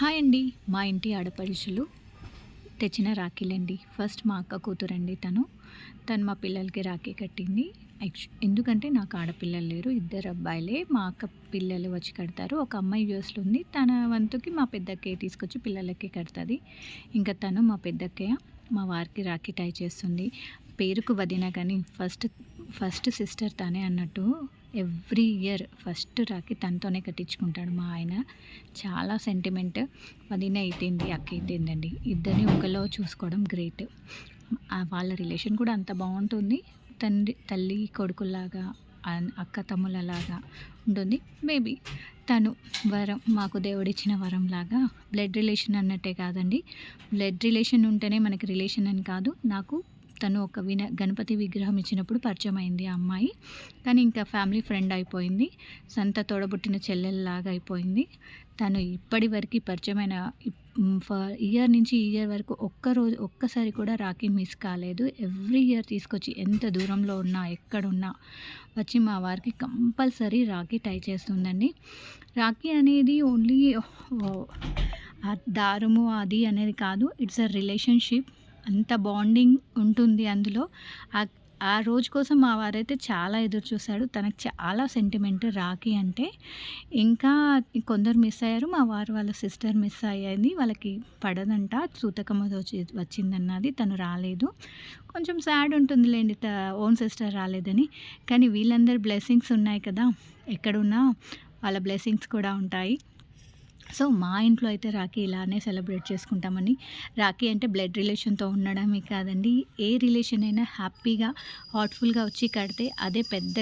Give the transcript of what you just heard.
Hi అండి. మా ఇంటి ఆడపడుషులు తెచ్చిన రాఖీలండి. ఫస్ట్ మా అక్క కూతురండి తను. తను మా పిల్లలకి రాఖీ కట్టింది. ఎందుకంటే నాకు ఆడపిల్లలు లేరు ఇద్దరు అబ్బాయిలే. మా అక్క పిల్లలు వచ్చి కడతారు. ఒక అమ్మాయి యూఎస్లో ఉంది. తన వంతుకి మా పెద్దక్కయ్య తీసుకొచ్చి పిల్లలకి కడుతుంది. ఇంకా తను మా పెద్దక్కయ్య మా వారికి రాఖీ టై చేస్తుంది. పేరుకు వదిన కానీ ఫస్ట్ ఫస్ట్ సిస్టర్ తనే అన్నట్టు ఎవ్రీ ఇయర్ ఫస్ట్ రాఖీ తనతోనే కట్టించుకుంటాడు మా ఆయన. చాలా సెంటిమెంట్ వదిన అయితేంది అక్క అయితేందండి. ఇద్దరిని ఒకలో చూసుకోవడం గ్రేట్ వాళ్ళ రిలేషన్ కూడా అంత బాగుంటుంది. తండ్రి తల్లి కొడుకులాగా అన్- అక్క తమ్ములలాగా ఉంటుంది. మేబీ తను వరం మాకు దేవుడిచ్చిన వరం లాగా బ్లడ్ రిలేషన్ అన్నట్టే కాదండి. బ్లడ్ రిలేషన్ ఉంటేనే మనకి రిలేషన్ అని కాదు. నాకు తను ఒక విన గణపతి విగ్రహం ఇచ్చినప్పుడు పరిచయం అయింది ఆ అమ్మాయి. కానీ ఇంకా ఫ్యామిలీ ఫ్రెండ్ అయిపోయింది. సంత తోడబుట్టిన చెల్లెల్లాగా అయిపోయింది. తను ఇప్పటి వరకు పరిచయమైన ఫర్ ఇయర్ నుంచి ఇయర్ వరకు ఒక్క రోజు ఒక్కసారి కూడా రాఖీ మిస్ కాలేదు. ఎవ్రీ ఇయర్ తీసుకొచ్చి ఎంత దూరంలో ఉన్నా ఎక్కడున్నా వచ్చి మా వారికి కంపల్సరీ రాఖీ టై చేస్తుందండి. రాఖీ అనేది ఓన్లీ దారుము అది అనేది కాదు. It's a relationship. అంత బాండింగ్ ఉంటుంది అందులో. ఆ ఆ రోజు కోసం మా వారైతే చాలా ఎదురు చూశాడు. తనకు చాలా సెంటిమెంట్ రాఖీ అంటే ఇంకా కొందరు మిస్ అయ్యారు. మా వారు వాళ్ళ సిస్టర్ మిస్ అయ్యింది. వాళ్ళకి పడదంట. సూతకమ్మ వచ్చి వచ్చిందన్నది తను రాలేదు. కొంచెం సాడ్ ఉంటుందిలేండి త ఓన్ సిస్టర్ రాలేదని. కానీ వీళ్ళందరి బ్లెస్సింగ్స్ ఉన్నాయి కదా. ఎక్కడున్నా వాళ్ళ బ్లెస్సింగ్స్ కూడా ఉంటాయి. సో మా ఇంట్లో అయితే రాఖీ ఇలానే సెలబ్రేట్ చేసుకుంటామని. రాఖీ అంటే బ్లడ్ రిలేషన్తో ఉండడమే కాదండి ఏ రిలేషన్ అయినా హ్యాపీగా హార్ట్ఫుల్గా వచ్చి కడితే అదే పెద్ద